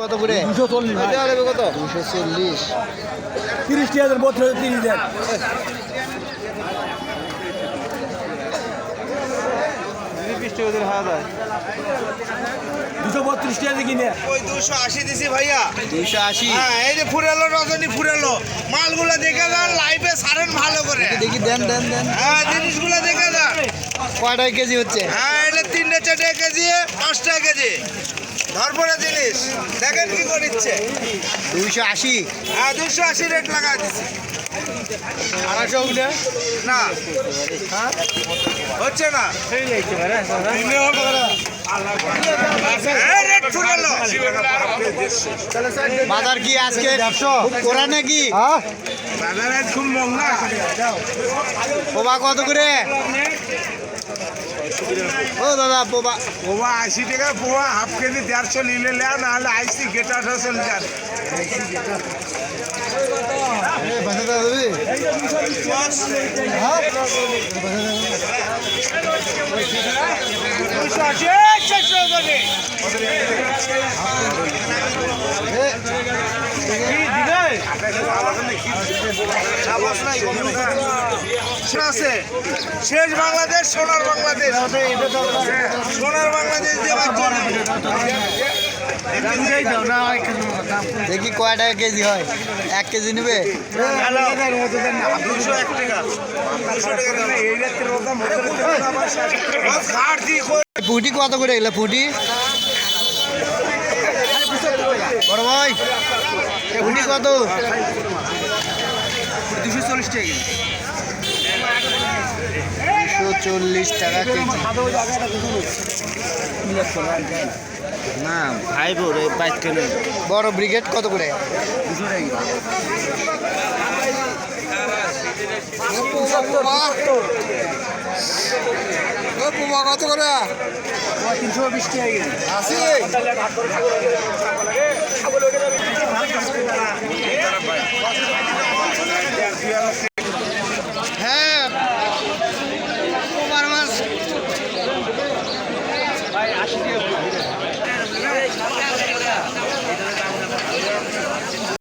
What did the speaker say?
কত করে? দুশো চল্লিশ। কত? দুশো চল্লিশ। তিরিশ টাকা দেন বত্রিশ তিরিশ দেন দুশো বত্রিশ টাকা কিনে। ওই দুশো আশি দিছি ভাইয়া। দুশো আশি? হ্যাঁ এই যে ফুরালো রজনী ফুরালো। মালগুলো দেখে যান লাইভে সারেন ভালো করে। দেখি দেন দেন দেন। হ্যাঁ জিনিসগুলো দেখে যান। কয়টায় কেজি হচ্ছে? হ্যাঁ এটা তিনটে চারটে কেজি পাঁচটা কেজি। ধরপড়ে জিনিস। দেখেন কি করিচ্ছে। দুইশো আশি। হ্যাঁ দুশো আশি রেট লাগা দিচ্ছি আড়াইশো উঠে? না। হচ্ছে না। এই রেট ফুরালো বাজার কি আজকে করা নাকি? বাজারে খুব মহঙ্গা। কত করে? ও দাদা পোবা পোয়া আশি টাকা পোয়া হাফ কেজি দেড়শো নিলে লেয়া নাহলে আইসি গেট চলে যান দুশো করে আছে। শেষ বাংলাদেশ সোনার বাংলাদেশ। সোনার বাংলাদেশ দেখি কয় টাকা কেজি হয়? এক কেজি নেবে? পুটি কত করে এগুলো পুটি? বড় ভাই পুটি কত? দুশো চল্লিশ টাকা দুশো চল্লিশ টাকা কেজি। না ভাই বোরে বাইক বড় ব্রিগেড কত করে? কত করে তিনশো